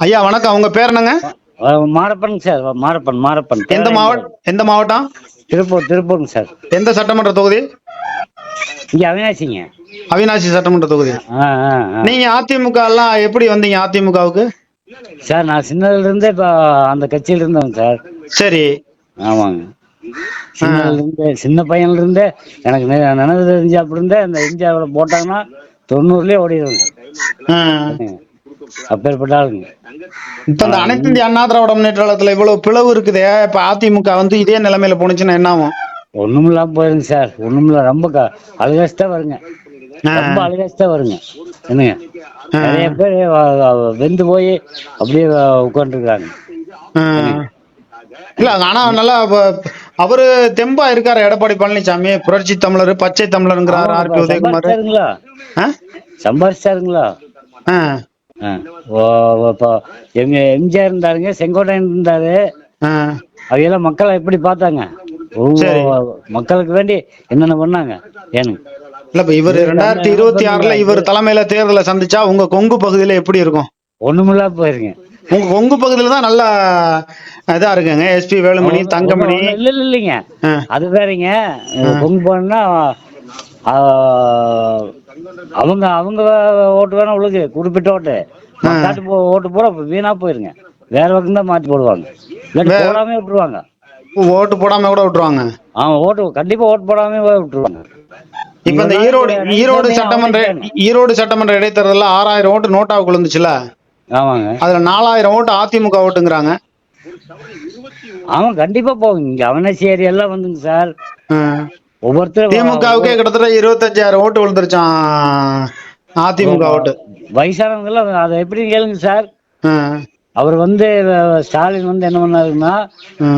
ஐயா வணக்கம். உங்க பேர் என்னங்க? மாரப்பன் சார். மாரப்பன் மாரப்பன். எந்த மாவட்டம் எந்த மாவட்டம்? திருப்பூர் திருப்பூருங்க சார். எந்த சட்டமன்ற தொகுதி? இங்க அவினாசிங்க. அவினாசி சட்டமன்ற தொகுதி. நீங்க அதிமுக எல்லாம் எப்படி வந்தீங்க அதிமுகவுக்கு? சார் நான் சின்னதுல இருந்தே இப்போ அந்த கட்சியில இருந்தேங்க சார். சரி. ஆமாங்க. சின்னதுல இருந்தே சின்ன பையன்ல இருந்தே எனக்கு நினைவு தெரிஞ்சு அப்படி இருந்தே அந்த இந்தியாவில் போட்டாங்கன்னா தொண்ணூறுலயே ஓடிடுவாங்க ஆ. அப்பேற்பட்ட ஆளுங்க. இப்ப இந்த அனைத்து இந்திய அண்ணா திராவிட முன்னேற்ற கழகத்துல இவ்வளவு பிளவு இருக்குதே இப்ப அதிமுக வந்து இதே நிலைமையில போனுச்சுன்னா என்ன ஆகும் ஒண்ணும் இல்லாம போயிருங்க சார். ஒண்ணும் இல்ல ரொம்ப அழுகாச்சுதான் வருங்க. ரொம்ப அழுகாச்சுதான் வருங்க. என்னங்க? நிறைய பேர் வெந்து போய் அப்படியே உட்காந்துருக்காங்க. இல்ல ஆனா நல்லா அவரு தெம்பா இருக்காரு எடப்பாடி பழனிசாமி. புரட்சி தமிழர் பச்சை தமிழருங்கிறாரு ஆர். பி. உதயகுமார். சம்பாரிச்சாருங்களா? எங்க எம்ஜிஆர் இருந்தாருங்க செங்கோட்டையன் இருந்தாரு. அவையெல்லாம் மக்களை எப்படி பார்த்தாங்க. மக்களுக்கு வேண்டி என்னென்ன பண்ணாங்க? ஏனுங்க இல்ல இப்ப இவர் ரெண்டாயிரத்தி இருபத்தி ஆறுல இவர் தலைமையில தேர்தலை சந்திச்சா உங்க கொங்கு பகுதியில எப்படி இருக்கும்? ஒண்ணுமில்லா போயிருங்க. உங்க கொங்கு பகுதியில தான் நல்லா இதா இருக்குங்க. எஸ்பி வேலுமணி தங்கமணி. இல்ல இல்ல இல்லைங்க. அது வேறங்க. பொங்கு போனா அவங்க அவங்க ஓட்டு வேணா உழுகு குறிப்பிட்ட ஓட்டு. ஓட்டு பூரா வீணா போயிருங்க. வேற பக்கம் தான் மாத்தி போடுவாங்க. போடாம விட்டுருவாங்க. ஓட்டு போடாம கூட விட்டுருவாங்க. அவன் ஓட்டு கண்டிப்பா ஓட்டு போடாம விட்டுருவாங்க. இப்ப இந்த ஈரோடு ஈரோடு சட்டமன்ற ஈரோடு சட்டமன்ற இடைத்தேர்தல்ல ஆறாயிரம் ஓட்டு நோட்டாவுக்கு விழுந்துச்சுல ஆமாங்க. அதுல நாலாயிரம் ஓட்டு அதிமுக ஓட்டுங்கிறாங்க. அவன் கண்டிப்பா போகுங்க இங்க அவனாசி ஏரியா வந்துங்க சார். ஒவ்வொருத்தரும் திமுகவுக்கே கிட்டத்தட்ட இருபத்தஞ்சாயிரம் ஓட்டு விழுந்துருச்சான் அதிமுக ஓட்டு. வயசானவங்க எல்லாம் அதை எப்படி கேளுங்க சார். அவர் வந்து ஸ்டாலின் வந்து என்ன பண்ணாருன்னா.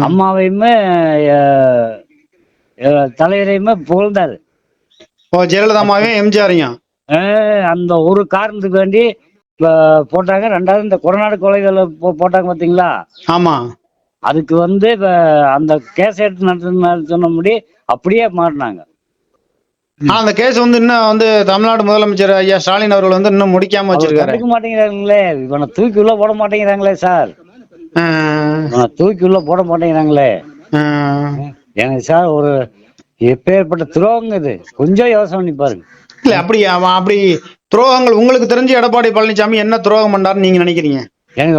அம்மாவையுமே தலைவரையுமே புகழ்ந்தாரு. ஓ ஜெயலலிதாமாவையும் எம்ஜிஆரையும்? அஹ், அந்த ஒரு காரணத்துக்கு வேண்டி போட்டாங்க. ரெண்டாவது இந்த கொடநாடு கொலைகளை போட்டாங்க பாத்தீங்களா? ஆமா. அதுக்கு வந்து இப்ப அந்த கேஸ் எடுத்து நடத்தின சொன்னபடி அப்படியே மாட்டினாங்க ஆனா அந்த கேஸ் வந்து இன்னும் வந்து தமிழ்நாடு முதலமைச்சர் ஐயா ஸ்டாலின் அவர்கள் வந்து இன்னும் முடிக்காம வச்சிருக்காரு. கண்டுக்க மாட்டேங்கிறாங்களே. இவனை தூக்கி உள்ள போட மாட்டேங்கிறாங்களே சார். இவனை தூக்கி உள்ள போட மாட்டேங்கிறாங்களே. எனக்கு சார் ஒரு எப்பேற்பட்ட துரோகங்க இது. கொஞ்சம் யோசனை பண்ணி பாருங்க. இல்ல அப்படி அவன் அப்படி துரோகங்கள் உங்களுக்கு தெரிஞ்சு எடப்பாடி பழனிசாமி என்ன துரோகம் பண்ணாருன்னு நீங்க நினைக்கிறீங்க? எனக்கு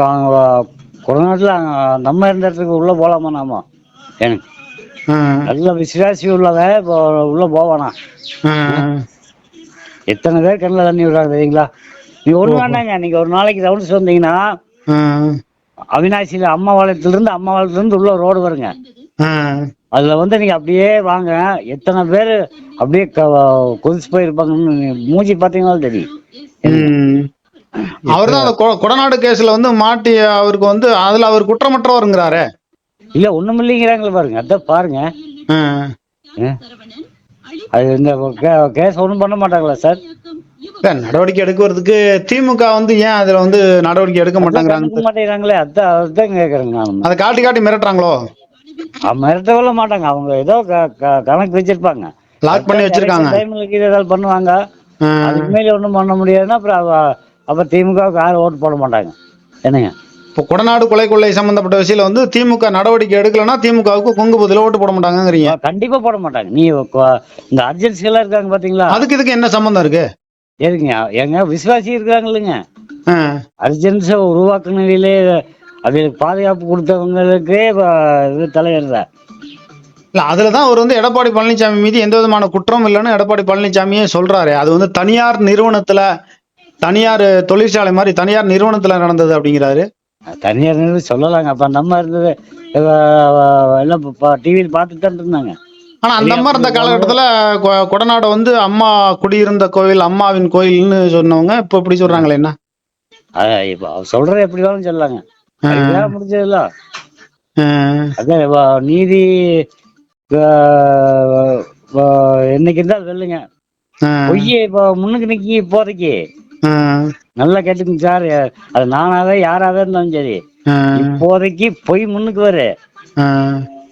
கொரோனாட்டில் நம்ம இருந்த இடத்துக்கு உள்ள போலாமா நாம? எனக்கு. நல்ல விசுவாசி உள்ளவன் இப்போ உள்ள போவானா. எத்தனை பேர் கண்ணில் தண்ணி விடுறாங்க தெரியுங்களா? நீ ஒண்ணு வேண்டாங்க நீங்க ஒரு நாளைக்கு ரவுண்ட்ஸ் வந்தீங்கன்னா. அவினாசியில அம்மா பாளையத்துல இருந்து அம்மா பாளையத்துல இருந்து உள்ள ரோடு வருங்க. அதுல வந்து நீங்க அப்படியே வாங்க. எத்தனை பேர் அப்படியே கொதிச்சு போயிருப்பாங்கன்னு மூஞ்சி பாத்தீங்கன்னா தெரியும். ம். அவர்தான் அந்த கொடநாடு கேஸ்ல வந்து மாட்டி அவருக்கு வந்து அதுல அவர் குற்றமற்றவருங்கிறாரே. இல்ல ஒண்ணும் இல்லைங்கிறாங்களே பாருங்க. அதான் பாருங்க? அது இந்த கேஸ் ஒண்ணும் பண்ண மாட்டாங்களா சார்? நடவடிக்கை எடுக்கிறதுக்கு திமுக வந்து ஏன் அதுல வந்து நடவடிக்கை எடுக்க மாட்டாங்கிறாங்க? மாட்டேங்கிறாங்களே அதான் கேக்குறேங்க நான். அதை காட்டி காட்டி மிரட்டுறாங்களோ? மிரட்டவில்ல மாட்டாங்க. அவங்க ஏதோ கணக்கு வச்சிருப்பாங்க. லாக் பண்ணி வச்சிருக்காங்க. டைம்ல ஏதாவது பண்ணுவாங்க. அதுக்கு மேல ஒண்ணும் பண்ண முடியாதுன்னா அப்புறம் அப்ப திமுகவுக்கு யாரும் ஓட்டு போட மாட்டாங்க. என்னங்க? இப்போ கொடநாடு கொலை கொள்ளை சம்பந்தப்பட்ட விஷயம் வந்து திமுக நடவடிக்கை எடுக்கலன்னா திமுகவுக்கு கொங்கு பதில ஓட்டு போட மாட்டாங்கங்கிறீங்க. கண்டிப்பா போட மாட்டாங்க. நீ இந்த அர்ஜென்சி எல்லாம் இருக்காங்க பாத்தீங்களா? அதுக்கு இதுக்கு என்ன சம்பந்தம் இருக்கு? எதுங்க எங்க விசுவாசி இருக்காங்க இல்லைங்க. அர்ஜென்ஸை உருவாக்குனதிலே அவங்களுக்கு பாதுகாப்பு கொடுத்தவங்களுக்கு இது தலைவர் தான். இல்ல அதுலதான் அவர் வந்து எடப்பாடி பழனிசாமி மீது எந்த விதமான குற்றம் இல்லைன்னு எடப்பாடி பழனிசாமியே சொல்றாரு. அது வந்து தனியார் நிறுவனத்துல தனியார் தொழிற்சாலை மாதிரி தனியார் நிறுவனத்துல நடந்தது அப்படிங்கிறாரு. தனியார் நிறுவனம் சொல்லலாங்க. அப்ப நம்ம இருந்தது எல்லாம் டிவியில் பார்த்துட்டு தான் இருந்தாங்க. ஆனா அந்த அம்மா இருந்த காலகட்டத்துல கொடநாடு வந்து அம்மா குடியிருந்த கோவில் அம்மாவின் கோயில்னு சொன்னவங்க இப்ப இப்படி சொல்றாங்களே என்ன? சொல்றது எப்படி வேணும் வேலை முடிஞ்சதுல. அதான் நீதி என்னைக்கு இருந்தாலும் வெல்லுங்க ஆ. பொய்யை இப்போ முன்னுக்கு நிக்கி இப்போதைக்கு. நல்லா கேட்டுங்க சார். அது நானாவே யாராவே இருந்தாலும் சரி. இப்போதைக்கு பொய் முன்னுக்கு வரு.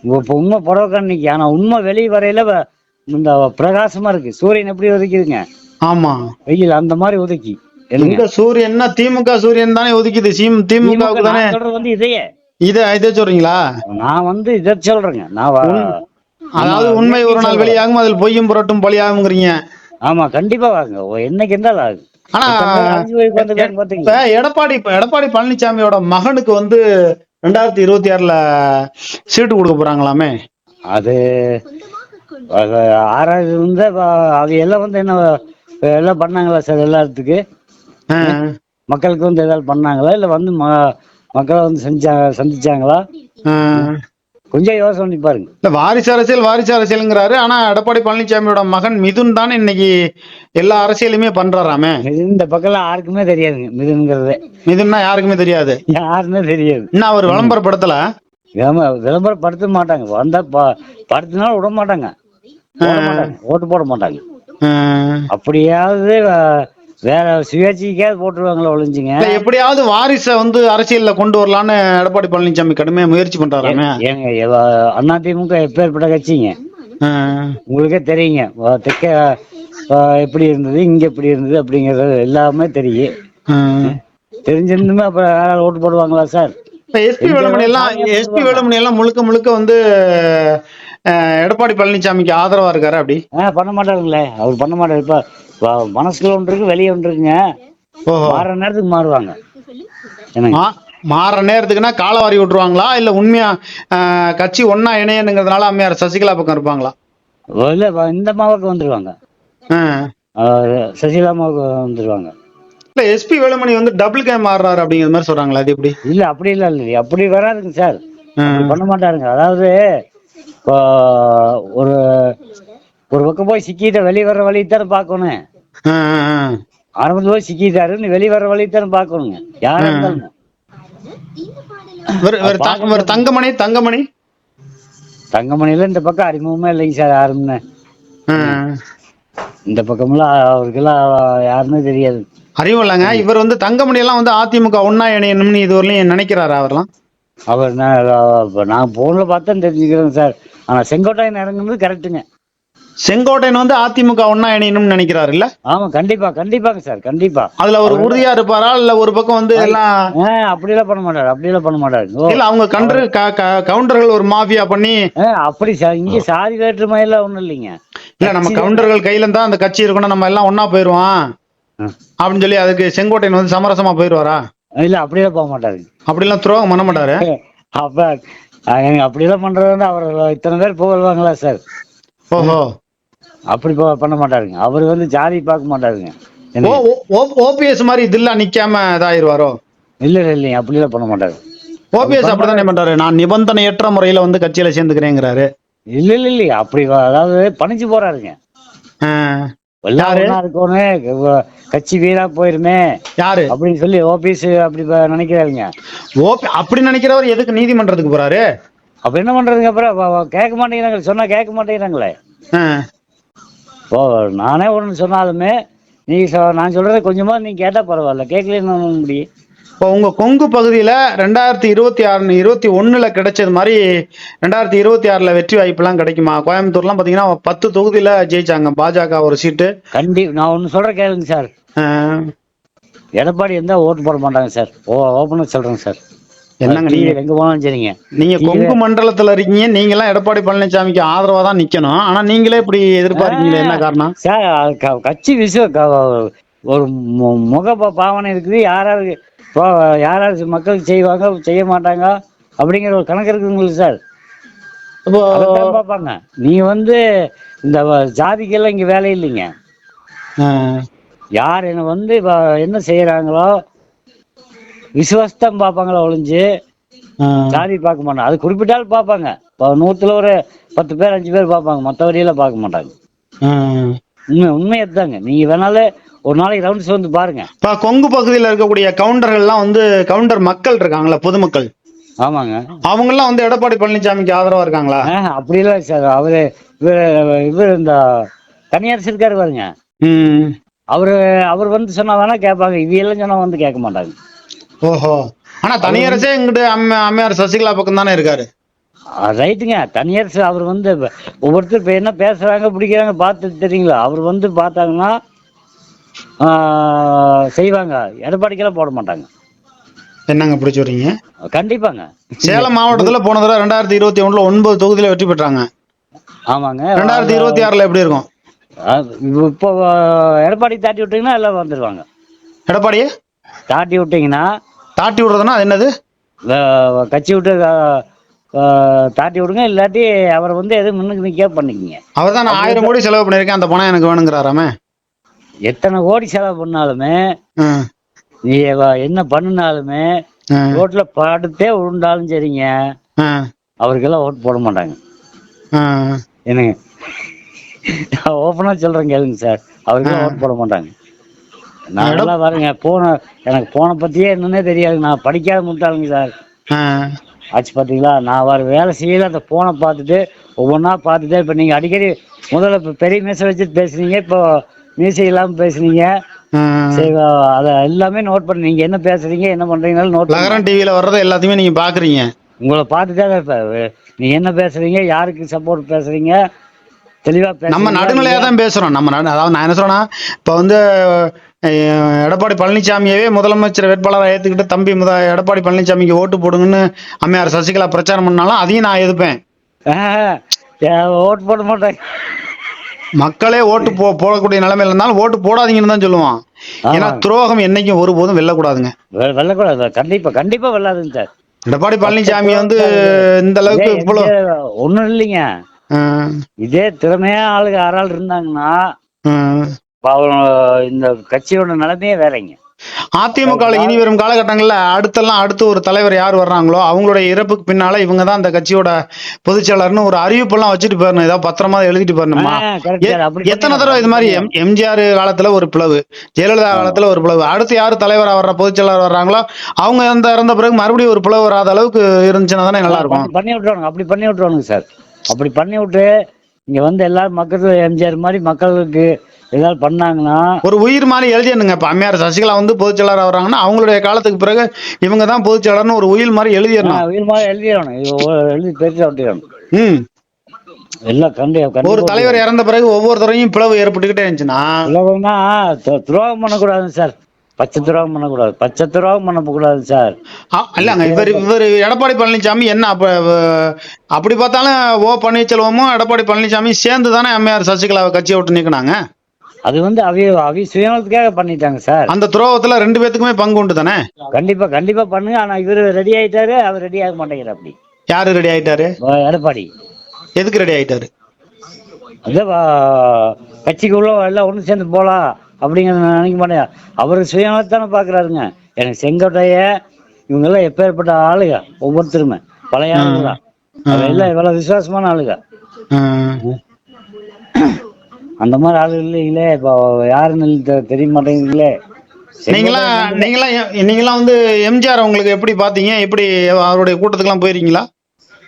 இப்போ உண்மை புடவை நிக்கி ஆனா உண்மை வெளியே வரையில இந்த பிரகாசமா இருக்கு. சூரியன் எப்படி உதைக்குதுங்க? ஆமா. வெயில் அந்த மாதிரி உதைக்கி. என்னங்க? இந்த சூரியன்னா திமுக சூரியன் தானே ஒதுக்கிது சீம் திமுகவுக்கு தானே. வந்து இதையே. இத இதை சொல்றீங்களா? நான் வந்து இதை சொல்றேங்க. நான் அதாவது உண்மை ஒரு நாள் வெளியாகும் அதில் பொய்யும் புரட்டும் பழியாகுங்கிறீங்க ஆமா கண்டிப்பா வாங்க. என்னைக்கு இருந்தாலும் ஆகும். ஆனா இப்ப எடப்பாடி இப்ப எடப்பாடி பழனிசாமியோட மகனுக்கு வந்து ரெண்டாயிரத்தி இருபத்தி ஆறுல சீட்டு கொடுக்க போறாங்களாமே? அது ஆறாவது வந்து அது எல்லாம் வந்து என்ன எல்லாம் பண்ணாங்களா சார் எல்லாத்துக்கு. மக்களுக்கு வந்து ஏதாவது பண்ணாங்களா? இல்ல வந்து ம- மக்களை வந்து செஞ்சா சந்திச்சாங்களா. கொஞ்சம் யோசனை பண்ணி பாருங்க. இல்ல வாரிசு அரசியல் வாரிசு அரசியல்ங்கிறாரு. ஆனா எடப்பாடி பழனிசாமியோட மகன் மிதுன் தானே இன்னைக்கு எல்லா அரசியலுமே பண்றாராமே. இந்த பக்கம் யாருக்குமே தெரியாதுங்க மிதுங்கிறது மிதுன்னா யாருக்குமே தெரியாது. யாருமே தெரியாது. இன்னும் அவர் விளம்பரப்படுத்தல? விளம்பரப்படுத்த மாட்டாங்க. வந்தா ப- படுத்தினாலும் விட மாட்டாங்க. ஓட்டு போட மாட்டாங்க. அப்படியாவது வேற சுயேட்சைக்காவது போட்டுருவாங்களா ஒளிஞ்சுங்க. இல்ல எப்படியாவது வாரிசை வந்து அரசியல்ல கொண்டு வரலான்னு எடப்பாடி பழனிசாமி கடுமையா முயற்சி பண்றாராமே. ஏங்க அண்ணா திமுக எப்பேற்பட்ட கட்சிங்க. உங்களுக்கே தெரியுங்க. அஹ், எப்படி இருந்தது இங்க எப்படி இருந்தது அப்படிங்கறது எல்லாமே தெரியும். தெரிஞ்சிருந்துமே அப்ப யாராவது ஓட்டு போடுவாங்களா சார்? இப்ப எஸ்பி வேலுமணி எல்லாம் எஸ்பி வேலுமணி எல்லாம் முழுக்க முழுக்க வந்து எடப்பாடி பழனிசாமிக்கு ஆதரவா இருக்காரு அப்படி? ஆ பண்ண மாட்டாருங்களே. அவர் பண்ண மாட்டாரு. இப்ப மனசுக்குள்ள ஒன்று இருக்கு வெளியே ஒன்று இருக்குங்க. மாற நேரத்துக்கு மாறுவாங்க. மாற நேரத்துக்குன்னா காலை வாரி விட்டுருவாங்களா? இல்ல உண்மையா கட்சி ஒன்னா இணையனுங்கிறதுனால அம்மையார் சசிகலா பக்கம் இருப்பாங்களா? இல்ல இந்த மாவுக்கு வந்துருவாங்க. சசிகலா மாவுக்கு வந்துருவாங்க. இல்ல எஸ்பி வேலுமணி வந்து டபுள் கேம் மாறுறாரு அப்படிங்கிற மாதிரி சொல்றாங்களா அது எப்படி? இல்ல அப்படி இல்ல இல்ல அப்படி வராதுங்க சார். பண்ண மாட்டாருங்க. அதாவது ஒரு ஒரு பக்கம் போய் சிக்கிட்ட வெளியே வர்ற வழி தானே பார்க்கணும். ஆரம்பத்துல போய் சிக்கிட்டாரு நீ வெளியே வர்ற வழி தானே பார்க்கணுங்க. யாரா இருந்தாலும். தங்கமணி தங்கமணி. தங்கமணியில இந்த பக்கம் அறிமுகமே இல்லைங்க சார் யாருன்னு. இந்த பக்கம்லாம் அவருக்கெல்லாம் யாருமே தெரியாது. அறிவும் இல்லைங்க. இவர் வந்து தங்கமணி எல்லாம் வந்து அதிமுக ஒன்னா இணையணும்னு இதுவரையிலும் நினைக்கிறாரா அவர்லாம்? அவர் நான் போன்ல பார்த்தா தெரிஞ்சுக்கிறேன் சார். ஆனா செங்கோட்டையன் இறங்குனது கரெக்டுங்க செங்கோட்டையன் வந்து அதிமுக ஒன்னா இணையணும்னு நினைக்கிறாரு இல்ல? ஆமா கண்டிப்பா கண்டிப்பாங்க சார் கண்டிப்பா. அதுல ஒரு உறுதியா இருப்பாரா? இல்ல ஒரு பக்கம் வந்து எல்லாம் ஆ, அப்படியெல்லாம் பண்ண மாட்டாரு அப்படியெல்லாம் பண்ண மாட்டாரு. இல்ல அவங்க கன்று க- க- கவுண்டர்கள் ஒரு மாஃபியா பண்ணி அப்படி சார் இங்க சாதி வேற்றுமை எல்லாம் ஒண்ணும் இல்லைங்க. இல்ல நம்ம கவுண்டர்கள் கையில தான் அந்த கட்சி இருக்கணும் நம்ம எல்லாம் ஒன்னா போயிருவோம். அப்படின்னு சொல்லி அதுக்கு செங்கோட்டையன் வந்து சமரசமா போயிருவாரா? இல்ல அப்படியெல்லாம் போக மாட்டாரு. அப்படிலாம் துரோகம் பண்ண மாட்டாரு? அப்ப அஹ், அப்படியெல்லாம் பண்றது வந்து அவர் இத்தனை பேர் புகழ்வாங்களா சார்? ஓஹோ. அப்படி பண்ண மாட்டாருங்க. அவர் வந்து ஜாதி பார்க்க மாட்டாருங்க? ஓபிஎஸ் மாதிரி தில்லா நிக்காம இதாயிருவாரோ? இல்ல இல்ல இல்லைங்க. அப்படியெல்லாம் பண்ண மாட்டாரு. ஓபிஎஸ் அப்படித்தானே பண்றாரு? நான் நிபந்தனையற்ற முறையில வந்து கட்சியில சேர்ந்துக்கிறேங்கிறாரு. இல்ல இல்ல இல்லையா அப்படி அதாவது பணிச்சு போறாருங்க. கட்சி வீணா போயிருமே. யாரு? அப்படின்னு சொல்லி ஓபிஎஸ் அப்படி நினைக்கிறாருங்க. ஓபி அப்படி நினைக்கிறவர் எதுக்கு நீதிமன்றத்துக்கு போறாரு? அப்ப என்ன பண்றதுங்க அப்புறம்? கேட்க மாட்டேங்கிறாங்க. சொன்னா கேட்க மாட்டேங்கிறாங்களே. இப்போ நானே ஒன்று சொன்னாலுமே நீ நான் சொல்றதை கொஞ்சமா நீ கேட்டா பரவாயில்ல. கேட்கலன்னு முடியும்? இப்போ உங்க கொங்கு பகுதியில ரெண்டாயிரத்தி இருபத்தி ஆறு இருபத்தி ஒண்ணுல கிடைச்சது மாதிரி ரெண்டாயிரத்தி இருபத்தி ஆறுல வெற்றி வாய்ப்புலாம் கிடைக்குமா? கோயம்புத்தூர்லாம் பாத்தீங்கன்னா பத்து தொகுதியில ஜெயிச்சாங்க. பாஜக ஒரு சீட்டு. கண்டி நான் ஒன்று சொல்றேன் கேளுங்க சார். எடப்பாடி இருந்தா ஓட்டு போட மாட்டாங்க சார். ஓ ஓப்பனாக சொல்றேன் சார். என்னங்க நீங்க? எங்க போனாலும் சரிங்க. நீங்க கொங்கு மண்டலத்துல இருக்கீங்க நீங்க எல்லாம் எடப்பாடி பழனிசாமிக்கு ஆதரவா தான் நிக்கணும். ஆனா நீங்களே இப்படி எதிர்பார்க்கீங்களே என்ன காரணம்? சார் கட்சி விஷயம் ஒரு முக பாவனை இருக்குது. யாராவது யாராவது மக்களுக்கு செய்வாங்க செய்ய மாட்டாங்க அப்படிங்கிற ஒரு கணக்கு இருக்குங்களா சார். பார்ப்பாங்க. நீ வந்து இந்த ஜாதிக்கெல்லாம் இங்க வேலை இல்லைங்க. யார் என்ன வந்து என்ன செய்யறாங்களோ விசுவாசத்தான் பார்ப்பாங்களா ஒழிஞ்சு. ஜாதி பார்க்க மாட்டாங்க. அது குறிப்பிட்டாலும் பார்ப்பாங்க. இப்போ நூத்துல ஒரு பத்து பேர் அஞ்சு பேர் பார்ப்பாங்க. மற்றவரையெல்லாம் பார்க்க மாட்டாங்க. உண்மை உண்மையை தாங்க நீங்க வேணாலும் ஒரு நாளைக்கு ரவுண்ட்ஸ் வந்து பாருங்க. இப்ப கொங்கு பகுதியில இருக்கக்கூடிய கவுண்டர்கள்லாம் வந்து கவுண்டர் மக்கள் இருக்காங்களா பொதுமக்கள்? ஆமாங்க. அவங்க எல்லாம் வந்து எடப்பாடி பழனிசாமிக்கு ஆதரவா இருக்காங்களா? ஆஹ், அப்படிலாம் சார். அவரு இவர் இந்த தனியார் இருக்காரு பாருங்க. அவரு அவர் வந்து சொன்னா வேணா கேட்பாங்க. இவையெல்லாம் சொன்னா வந்து கேட்க மாட்டாங்க. ஓஹோ. ஆனா தனியரசே இங்கிட்டு அம்ம அம்மையார் சசிகலா பக்கம் தானே இருக்காரு. ரைட்டுங்க. தனியார் சார் அவர் வந்து ஒவ்வொருத்தர் இப்போ என்ன பேசுறாங்க பிடிக்கிறாங்க பார்த்து தெரியுங்களா? அவர் வந்து பார்த்தாங்கன்னா செய்வாங்க. எடப்பாடிக்கெல்லாம் போட மாட்டாங்க. என்னங்க இப்படி சொல்றீங்க கண்டிப்பாங்க. சேலம் மாவட்டத்துல போன தடவை ரெண்டாயிரத்தி இருபத்தி ஒண்ணுல ஒன்பது தொகுதியில வெற்றி பெற்றாங்க. ஆமாங்க. ரெண்டாயிரத்தி இருபத்தி ஆறுல எப்படி இருக்கும்? இப்போ எடப்பாடி தாட்டி விட்டீங்கன்னா எல்லாம் வந்துடுவாங்க எடப்பாடியே தாட்டி விட்டீங்கன்னா தாட்டி விடுறதுன்னா அது என்னது? கட்சி விட்டு தாட்டி விடுங்க இல்லாட்டி அவரை வந்து எதுவும் முன்னுக்கு நிற்க பண்ணிக்கங்க. அவர் தான் நான் ஆயிரம் கோடி செலவு பண்ணிருக்கேன் அந்த பணம் எனக்கு வேணுங்கிறாராமே. எத்தனை கோடி செலவு பண்ணாலுமே நீ என்ன பண்ணினாலுமே ரோட்ல படுத்தே உருண்டாலும் சரிங்க அவருக்கெல்லாம் ஓட்டு போட மாட்டாங்க. என்னங்க ஓப்பனா சொல்றேன் கேளுங்க சார். அவருக்கெல்லாம் ஓட்டு போட மாட்டாங்க. நான். நல்லா பாருங்க போன எனக்கு போன பத்தியே என்னன்னே தெரியாது. நான் படிக்காத முட்டாளுங்க சார். ஆச்சு பார்த்தீங்களா நான் வர வேலை செய்யல. அந்த ஃபோனை பார்த்துட்டு ஒவ்வொன்றா பார்த்துட்டு இப்போ நீங்கள் அடிக்கடி முதல்ல இப்போ பெரிய மீசை வச்சுட்டு பேசுனீங்க. இப்போ மீசை இல்லாமல் பேசுனீங்க. சரி அதை எல்லாமே நோட் பண்ணி. நீங்கள் என்ன பேசுறீங்க என்ன பண்ணுறீங்கனாலும் நோட் லகரன் டிவியில வர்றதை எல்லாத்தையுமே நீங்க பாக்குறீங்க. உங்களை பார்த்துட்டே தான் இருப்பேன். நீங்கள் என்ன பேசுறீங்க யாருக்கு சப்போர்ட் பேசுறீங்க தெளிவாக நம்ம நடுநிலையா தான் பேசுறோம். நம்ம நடு அதாவது நான் என்ன சொல்றேன்னா இப்ப வந்து எடப்பாடி பழனிசாமியவே முதலமைச்சர் வேட்பாளராக ஏத்துக்கிட்டு தம்பி முத எடப்பாடி பழனிசாமிக்கு ஓட்டு போடுங்கன்னு அம்மையார் சசிகலா பிரச்சாரம் பண்ணாலும் அதையும் நான் எதிர்ப்பேன். ஓட்டு போட மாட்டேன் மக்களே ஓட்டு போ போடக்கூடிய நிலைமையில இருந்தாலும் ஓட்டு போடாதீங்கன்னு தான் சொல்லுவான். ஏன்னா. துரோகம் என்னைக்கும் ஒருபோதும் வெல்லக்கூடாதுங்க. வெல்லக்கூடாது. கண்டிப்பா கண்டிப்பா வெல்லாதுங்க சார். எடப்பாடி பழனிசாமி வந்து இந்த அளவுக்கு இவ்வளவு ஒன்றும் இல்லைங்க. இதே திறமையா ஆளுங்க யாரால் இருந்தாங்கன்னா பாவம் இந்த கட்சியோட நிலைமையே வேறங்க. அதிமுக இனி வரும் காலகட்டங்கள்ல அடுத்தெல்லாம் அடுத்து ஒரு தலைவர் யார் வர்றாங்களோ அவங்களுடைய இறப்புக்கு பின்னால இவங்க தான் அந்த கட்சியோட பொதுச்செயலர்னு ஒரு அறிவிப்பெல்லாம் வச்சுட்டு போயிடணும் ஏதாவது பத்திரமா எழுதிட்டு போயிடணுமா எத்தனை தடவை இது மாதிரி எம் எம்ஜிஆர் காலத்துல ஒரு பிளவு ஜெயலலிதா காலத்துல ஒரு பிளவு அடுத்து யார் தலைவரா வர்ற பொதுச்செயலாளர் வர்றாங்களோ அவங்க அந்த இறந்த பிறகு மறுபடியும் ஒரு பிளவு வராத அளவுக்கு இருந்துச்சுன்னா தானே நல்லா இருக்கும். பண்ணி- பண்ணி விட்டுருவாங்க அப்படி பண்ணி விட்டுருவாங்க சார். அப்படி பண்ணி விட்டு இங்க வந்து எல்லாரும் மக்கள் எம்ஜிஆர் மாதிரி மக்களுக்கு ஏதாவது பண்ணாங்கன்னா ஒரு உயிர் மாதிரி எழுதிடணுங்க. இப்ப அம்மையார் சசிகலா வந்து பொதுச்செயலாளர் வர்றாங்கன்னா அவங்களுடைய காலத்துக்கு பிறகு இவங்க தான் பொதுச்செயலாளர்னு ஒரு உயிர் மாதிரி எழுதிடணும். உயிர் மாதிரி எழுதிடணும். எழுதி பெருசா விட்டுடணும் ம். எல்லாம் கண்டு ஒரு தலைவர் இறந்த பிறகு ஒவ்வொருத்தரையும் பிளவு ஏற்பட்டுக்கிட்டே இருந்துச்சுன்னா? துரோகம் பண்ணக்கூடாது சார். பச்சை துரோகம் பண்ணக்கூடாது. பச்சை துரோகம் பண்ணக்கூடாது சார். இல்லங்க. இவர் இவர் எடப்பாடி பழனிசாமி என்ன அப்ப அப்படி பார்த்தாலும் ஓ பன்னீர்செல்வமும் எடப்பாடி பழனிசாமி சேர்ந்து தானே அம்மையார் சசிகலாவை கட்சியை விட்டு நீக்கினாங்க? அது வந்து அவிய அவி சுயநலத்துக்காக பண்ணிட்டாங்க சார். அந்த துரோகத்துல ரெண்டு பேத்துக்குமே பங்கு உண்டு தானே? கண்டிப்பா கண்டிப்பா பண்ணுங்க. ஆனா இவரு ரெடி ஆயிட்டாரு அவர் ரெடி ஆக மாட்டேங்கிறார் அப்படி யாரு ரெடி ஆயிட்டாரு? எடப்பாடி. எதுக்கு ரெடி ஆயிட்டாரு? அதே வா- கட்சிக்கு உள்ள எல்லாம் ஒன்று சேர்ந்து போலாம் அப்படிங்கிறத நினைக்க மாட்டேன். அவர் சுயநலத்தானே பாக்குறாருங்க. எனக்கு செங்கோட்டைய இவங்க எல்லாம் எப்பேற்பட்ட ஆளுங்க ஒவ்வொருத்தருமே. பழைய ஆளுங்க தான். எல்லாம் இவ்வளவு விசுவாசமான ஆளுங்க. அந்த மாதிரி ஆளு இல்லைங்களே இப்போ யாருன்னு தெ- தெரிய மாட்டேங்குதுங்களே நீங்களாம் நீங்களாம் எ- நீங்களாம் வந்து எம்ஜிஆர் உங்களுக்கு எப்படி பாத்தீங்க? எப்படி அவருடைய கூட்டத்துக்குலாம் போயிருக்கீங்களா?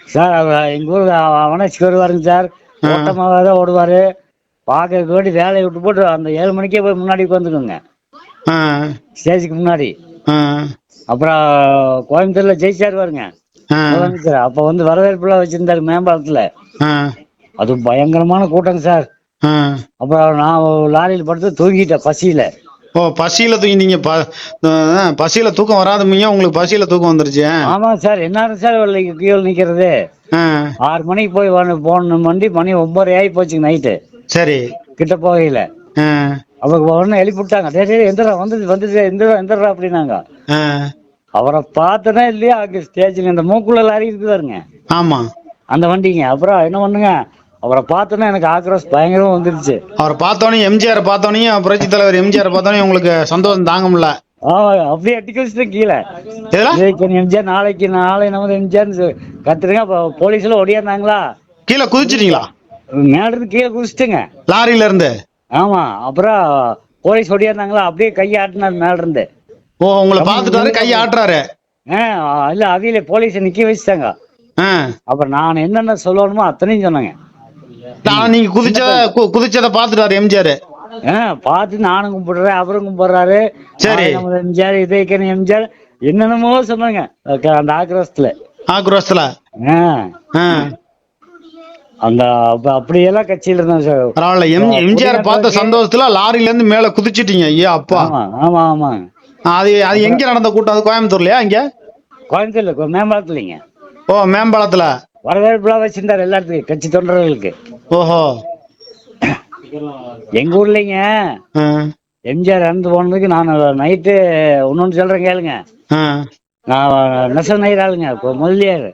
சார் அவர் எங்க ஊருக்கு அவனாச்சிக்கு வருவாருங்க சார். ஓட்டமாக தான் ஓடுவாரு. பார்க்க வேண்டி வேலையை விட்டு போட்டு அந்த ஏழு மணிக்கே போய் முன்னாடி உட்காந்துக்கோங்க. ஸ்டேஜுக்கு முன்னாடி. அஹ், அப்புறம் கோயம்புத்தூர்ல ஜெயிச்சார் பாருங்க. அஹ், முதலமைச்சர். அப்ப வந்து வரவேற்புலாம் வச்சிருந்தாரு மேம்பாலத்துல. அஹ், அது பயங்கரமான கூட்டம் சார். அப்புறம் நான் லாரியில் படுத்து தூங்கிட்டேன் பசியில. ஓ பசியில தூங்கிட்டீங்க ப அஹ், பசியில தூக்கம் வராதமையா உங்களுக்கு பசியில தூக்கம் வந்துருச்சு? ஆமா சார் என்ன சார் கீழே நிக்கிறது? ஆறு மணிக்கு போய் போன வண்டி மணி ஒன்பது ஆகி போச்சு நைட்டு. சரி. கிட்ட போகையில. அவங்க உடனே எழுப்பி விட்டாங்க டேய் டேய் எந்திரா வந்துது வந்துது எந்திரா எந்திரா அப்படின்னாங்க. அவரை பார்த்தனே இல்லையா? அங்க ஸ்டேஜ்ல இந்த மூக்குள்ள லாரி இருக்கு பாருங்க. ஆமா. அந்த வண்டிங்க. அப்புறம் என்ன பண்ணுங்க? அவரை பார்த்தோன்னே எனக்கு ஆக்ரோஷ் பயங்கரமா வந்துருச்சு. அவரை பார்த்தோன்னே எம்ஜிஆர் பார்த்தோன்னே புரட்சி தலைவர் எம்ஜிஆர் பார்த்தோன்னே உங்களுக்கு சந்தோஷம் தாங்க முடியல. அப்படியே அட்டிக்க வச்சுட்டு கீழே. எம்ஜிஆர் நாளைக்கு நாளை நமது எம்ஜிஆர் கத்துருங்க போலீஸ்ல ஓடியாந்தாங்களா? கீழே குதிச்சிட்டீங்களா? மேல இருந்து கீழே குதிச்சுட்டுங்க. லாரியில இருந்து ஆமா அப்புறம் போலீஸ் ஓடியாந்தாங்களா? அப்படியே கையை ஆட்டினார் மேல இருந்து ஓ உங்களை பார்த்துட்டாரு கையை ஆட்டுறாரு. ஆ இல்ல அவியில போலீஸை நிக்க வச்சுட்டாங்க. அப்புறம் நான் என்னென்ன சொல்லணுமோ அத்தனையும் சொன்னாங்க. நான் நீங்க குதிச்சத கு- குதிச்சத பார்த்துட்டாரு எம்ஜிஆர். பார்த்து நானும் கும்பிடுறேன் அவரும் கும்பிடுறாரு. சரி. எம்ஜிஆர் இதயக்கன் எம்ஜிஆர். என்னென்னமோ சொன்னாங்க. அந்த ஆக்ரோஷத்துல. ஆக்ரோஷத்துல. அந்த அப்ப அப்படியெல்லாம் கட்சியில இருந்தேன் சார் பரவாயில்ல எம் எம்ஜிஆர் பார்த்த சந்தோஷத்துல லாரில இருந்து மேல குதிச்சிட்டீங்க ஐயா அப்பா. ஆமா ஆமா அது அது எங்க நடந்த கூட்டம்? அது கோயம்புத்தூர்லயா இங்க? கோயம்புத்தூர்ல மேம்பாலத்துலங்க. ஓ மேம்பாலத்துல. வரவேற்புலாம் வச்சிருந்தாரு எல்லாத்துக்கும் கட்சி தொண்டர்களுக்கு. ஓஹோ. எங்க ஊர்லங்க? எம்ஜிஆர் இறந்து போனதுக்கு நான் நைட்டு இன்னொன்னு சொல்றேன் கேளுங்க. நான் நெச நெய்றாளுங்க இப்போ முதலியார்.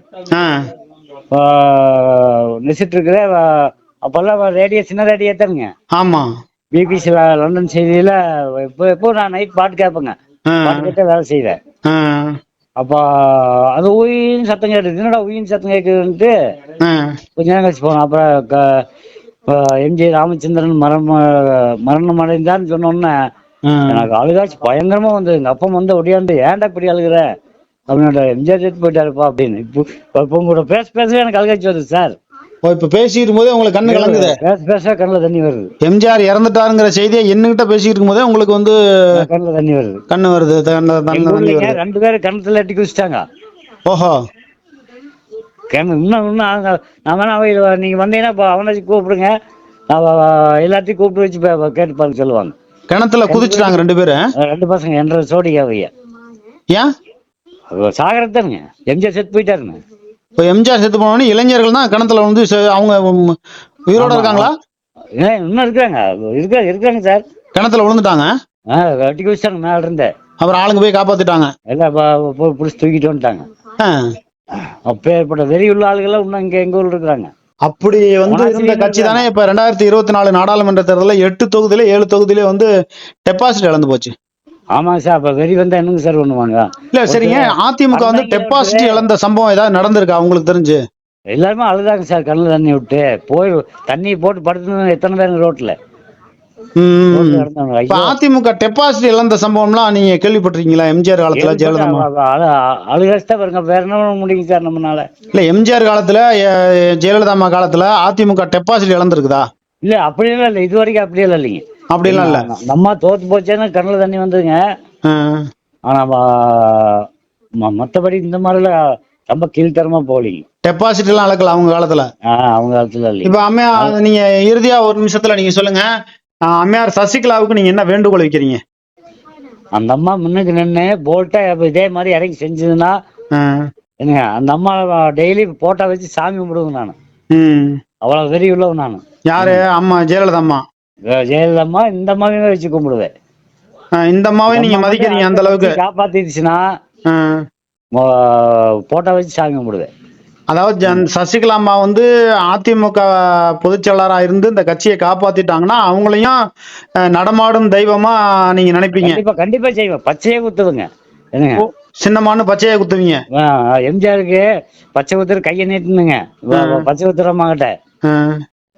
நெசிட்டு இருக்கிற அப்பெல்லாம் ரேடியோ சின்ன ரேடியோ தானுங்க ஆமா. பிபிசி லண்டன் செய்தியில இப்போ இப்போ நான் நைட் பாட்டு கேட்பேங்க பாட்டு கேட்டு வேலை செய்வேன். அப்போ அது உயின்னு சத்தம் கேட்டுது. என்னடா உயின்னு சத்தம் கேட்குதுன்ட்டு கொஞ்ச நேரம் கழிச்சு போனோம். அப்புறம் எம்ஜி ராமச்சந்திரன் மரணம் மரணம் அடைந்தான்னு சொன்னோன்னே. எனக்கு அழுகாச்சு பயங்கரமா வந்து எங்க அப்பா வந்து ஒடியாந்து ஏன்டா இப்படி அழுகுற? அப்படின்னோட எம்ஜிஆர் செத்து போயிட்டாருப்பா அப்படின்னு. இப்போ இப்போ உங்களோட பேச பேசவே எனக்கு அழுகாச்சு வருது சார். ஓ இப்ப பேசிட்டு போதே உங்களுக்கு கண்ணு கலங்குது. பேச கண்ணில் தண்ணி வருது. எம்ஜிஆர் இறந்துட்டாருங்கிற செய்தியை என்னகிட்ட பேசிட்டு இருக்கும்போதே உங்களுக்கு வந்து கண்ணில் தண்ணி வருது. கண்ணு வருது தண்ணி ரெண்டு பேரும் கணத்துல எட்டி குதிச்சிட்டாங்க? ஓஹோ. கண்ணு இன்னும் இன்னும் அவங்க நான் வேணா நீங்க வந்தீங்கன்னா இப்போ அவனை கூப்பிடுங்க. நான் எல்லாத்தையும் கூப்பிட்டு வச்சு கேட்டு பாருங்க சொல்லுவாங்க. கிணத்துல குதிச்சுட்டாங்க ரெண்டு பேரும் ரெண்டு பசங்க என்ற சோடிக்காவைய ஏன்? சாகரத்தானுங்க. எம்ஜிஆர் செத்து போயிட்டாருங்க. இப்போ எம்ஜிஆர் செத்து போனோடனே இளைஞர்கள் தான் கிணத்துல வந்து அவங்க உயிரோட. இருக்காங்களா? இன்னும் இருக்காங்க. இருக்கா இருக்காங்க சார். கிணத்துல விழுந்துட்டாங்க. ஆ வெட்டி குதிச்சிட்டாங்க மேல இருந்தே. அப்புறம் ஆளுங்க போய் காப்பாத்திட்டாங்க. எல்லாம் புடிச்சு தூக்கிட்டு வந்துட்டாங்க. அப்பேற்பட்ட வெறி உள்ள ஆளுகள்லாம் இன்னும் இங்க எங்க ஊர்ல இருக்கிறாங்க அப்படி வந்து இருந்த கட்சி தானே இருக்காங்க. இப்ப ரெண்டாயிரத்தி இருபத்தி நாலு நாடாளுமன்ற தேர்தலில் எட்டு தொகுதியில ஏழு தொகுதியில வந்து டெபாசிட் இழந்து போச்சு. ஆமாங்க சார் அப்ப வெறி வந்தா என்னங்க சார் பண்ணுவாங்க? இல்ல சரிங்க. அதிமுக வந்து டெபாசிட் இழந்த சம்பவம் ஏதாவது நடந்திருக்கா? உங்களுக்கு தெரிஞ்சு? எல்லாருமே அழுதாங்க சார் கண்ணுல தண்ணி விட்டு. போய் தண்ணி போட்டு படுத்து எத்தனை. இப்ப ஐயோ. அதிமுக டெபாசிட் இழந்த சம்பவம்லாம் நீங்க கேள்விப்பட்டிருக்கீங்களா? எம்ஜிஆர் காலத்துல ஜெயலலிதா? அம்மா? அழுகாச்சுதான் பாருங்க வேற என்ன முடியுங்க சார் நம்மனால? இல்ல எம்ஜிஆர் காலத்துல ஜெயலலிதா காலத்துல அதிமுக டெபாசிட் இழந்திருக்குதா? இல்ல அப்படியெல்லாம் இல்ல இது வரைக்கும் அப்படியெல்லாம் இல்லைங்க. அப்படிலாம் இல்ல. நம்ம தோத்து போச்சேன்னா கண்ணுல தண்ணி வந்துங்க. ஆனா ம- ம- மத்தபடி இந்த மாதிரிலாம் ரொம்ப கீழ்த்தரமா போலிங்க டெபாசிட் எல்லாம் இழக்கல அவங்க காலத்துல? அவங்க காலத்துல இல்லைங்க. இப்ப அம்மையார் நீங்க இறுதியா ஒரு நிமிஷத்துல நீங்க சொல்லுங்க. அம்மையார் சசிகலாவுக்கு நீங்க என்ன வேண்டுகோள் வைக்கிறீங்க? அந்த அம்மா முன்னுக்கு நின்று போல்ட்டா இப்ப இதே மாதிரி இறங்கி செஞ்சதுன்னா. என்னங்க அந்த அம்மா டெய்லி போட்டோ வச்சு சாமி கும்பிடுவேங்க நான். அவ்வளவு வெறி உள்ளவன் நான். யாரு? அம்மா ஜெயலலிதா அம்மா? ஜெயலலிதா அம்மா இந்த அம்மாவையுமே வச்சு கும்பிடுவேன். இந்த அம்மாவை நீங்க மதிக்கிறீங்க அந்த அளவுக்கு. காப்பாத்திடுச்சுன்னா. போட்டோ வச்சு சாமி கும்பிடுவேன். அதாவது சசிகலா அம்மா வந்து அதிமுக பொதுச் செயலாளரா இருந்து இந்த கட்சியை காப்பாத்திட்டாங்கன்னா அவங்களையும் நடமாடும் தெய்வமா நீங்க நினைப்பீங்க. கண்டிப்பா கண்டிப்பா செய்வேன். பச்சையே குத்துவுங்க. சின்னமான்னு பச்சையா குத்துவீங்க. எம்ஜிஆருக்கு பச்சை குத்துற கையை நீட்டுனுங்க. பச்சை குத்துற அம்மா கிட்ட ஆ,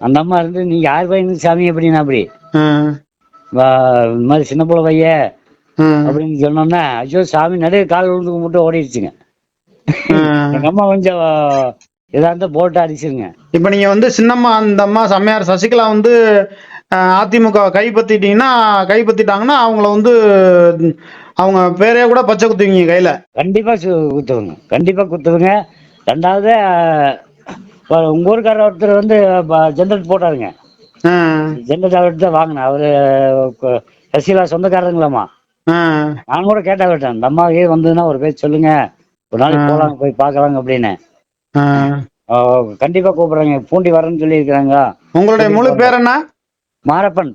அந்த அம்மா இருந்து நீங்க யார் பையனுக்கு சாமி அப்படின்னா அப்படி. இந்த மாதிரி சின்ன புள்ள பைய ஆ, அப்படின்னு சொன்னோன்னே ஐயோ சாமி நடுவே கால் விழுந்து கும்பிட்டு ஓடிடுச்சுங்க. எங்க அம்மா கொஞ்சம் இதா இருந்தா போட்டு அடிச்சிருங்க. இப்ப நீங்க வந்து சின்னம்மா அந்த அம்மா செம்மையார் சசிகலா வந்து அதிமுக கைப்பற்றிட்டீங்கன்னா கைப்பற்றிட்டாங்கன்னா அவங்கள வந்து அவங்க பேரே கூட பச்சை குத்துவீங்க கையில. கண்டிப்பா குத்துவுங்க. கண்டிப்பா குத்துவுங்க. ரெண்டாவது ஆ, உங்க ஊருக்காரர் ஒருத்தர் வந்து ஜென்ரேட் போட்டாருங்க. ஜென்ரேட் அவர்கிட்ட தான் வாங்கினேன். அவரு சசிகலா சொந்தக்காரங்களாமா ஆ, நான் கூட கேட்ட விட்டேன் இந்த அம்மா ஏன் வந்ததுன்னா ஒரு பேர் சொல்லுங்க. ஒரு நாளைக்கு போலாம் போய் பார்க்கலாங்க அப்படின்னு. கண்டிப்பா கூப்பிடுறாங்க. பூண்டி வரேன்னு சொல்லியிருக்கிறாங்க. உங்களுடைய முழு பேர் என்ன? மாரப்பன்.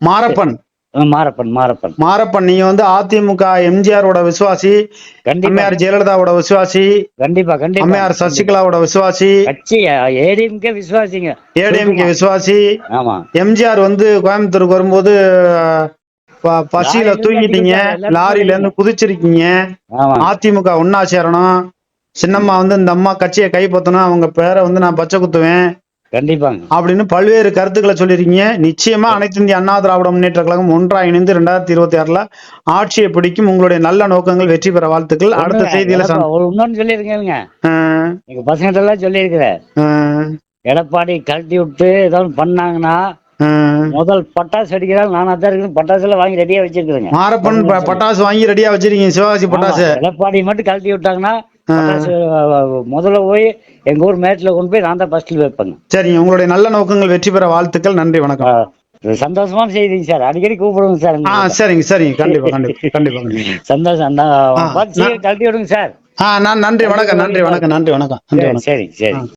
மாரப்பன். மாரப்பன் மாரப்பன். மாரப்பன் நீங்க வந்து அதிமுக எம்ஜிஆரோட விசுவாசி கண்டிப்பா. அம்மையார் ஜெயலலிதாவோட விசுவாசி கண்டிப்பா கண்டிப்பா. அம்மையார் சசிகலாவோட விசுவாசி கட்சி ஏடிஎம்கே விசுவாசிங்க. ஏடிஎம்கே விசுவாசி. ஆமா. எம்ஜிஆர் வந்து கோயம்புத்தூருக்கு வரும்போது பசியில தூங்கிட்டீங்க. லாரியில இருந்து குதிச்சிருக்கீங்க. அதிமுக ஒன்னா சேரணும். சின்னம்மா வந்து இந்த அம்மா கட்சியை கைப்பற்றணும். அவங்க பேரை வந்து நான் பச்சை குத்துவேன். கண்டிப்பாங்க. அப்படின்னு பல்வேறு கருத்துக்களை சொல்லியிருக்கீங்க. நிச்சயமா அனைத்து இந்திய அண்ணா திராவிட முன்னேற்ற கழகம் ஒன்றா இணைந்து ரெண்டாயிரத்தி இருபத்தி ஆறுல ஆட்சியை பிடிக்கும். உங்களுடைய நல்ல நோக்கங்கள் வெற்றி பெற வாழ்த்துக்கள். அடுத்த செய்தியில இன்னொன்னு சொல்லியிருக்கேங்க எங்க பசங்கிட்ட எல்லாம் சொல்லியிருக்கிறேன் எடப்பாடி கழட்டி விட்டு ஏதாவது பண்ணாங்கன்னா. முதல் பட்டாசு அடிக்கிறாங்க நானா தான் இருக்கு பட்டாசு எல்லாம் வாங்கி ரெடியா வச்சிருக்கிறேங்க. மாரப்பன் பட்டாசு வாங்கி ரெடியா வச்சிருக்கீங்க சிவகாசி பட்டாசு. எடப்பாடி மட்டும் கழட்டி விட்டாங்கன்னா முதல்ல போய் எங்க ஊர் மேட்ல கொண்டு போய் நான் தான் ஃபர்ஸ்ட்ல வைப்பேங்க. சரிங்க உங்களுடைய நல்ல நோக்கங்கள் வெற்றி பெற வாழ்த்துக்கள் நன்றி வணக்கம். சந்தோஷமான செய்திங்க சார். அடிக்கடி கூப்பிடுங்க சார் ஆ சரிங்க சரிங்க. கண்டிப்பா கண்டிப்பா கண்டிப்பா சந்தோஷம் கழட்டி விடுங்க சார். ஆ நான் நன்றி வணக்கம் நன்றி வணக்கம் நன்றி வணக்கம் நன்றி வணக்கம். சரி சரி.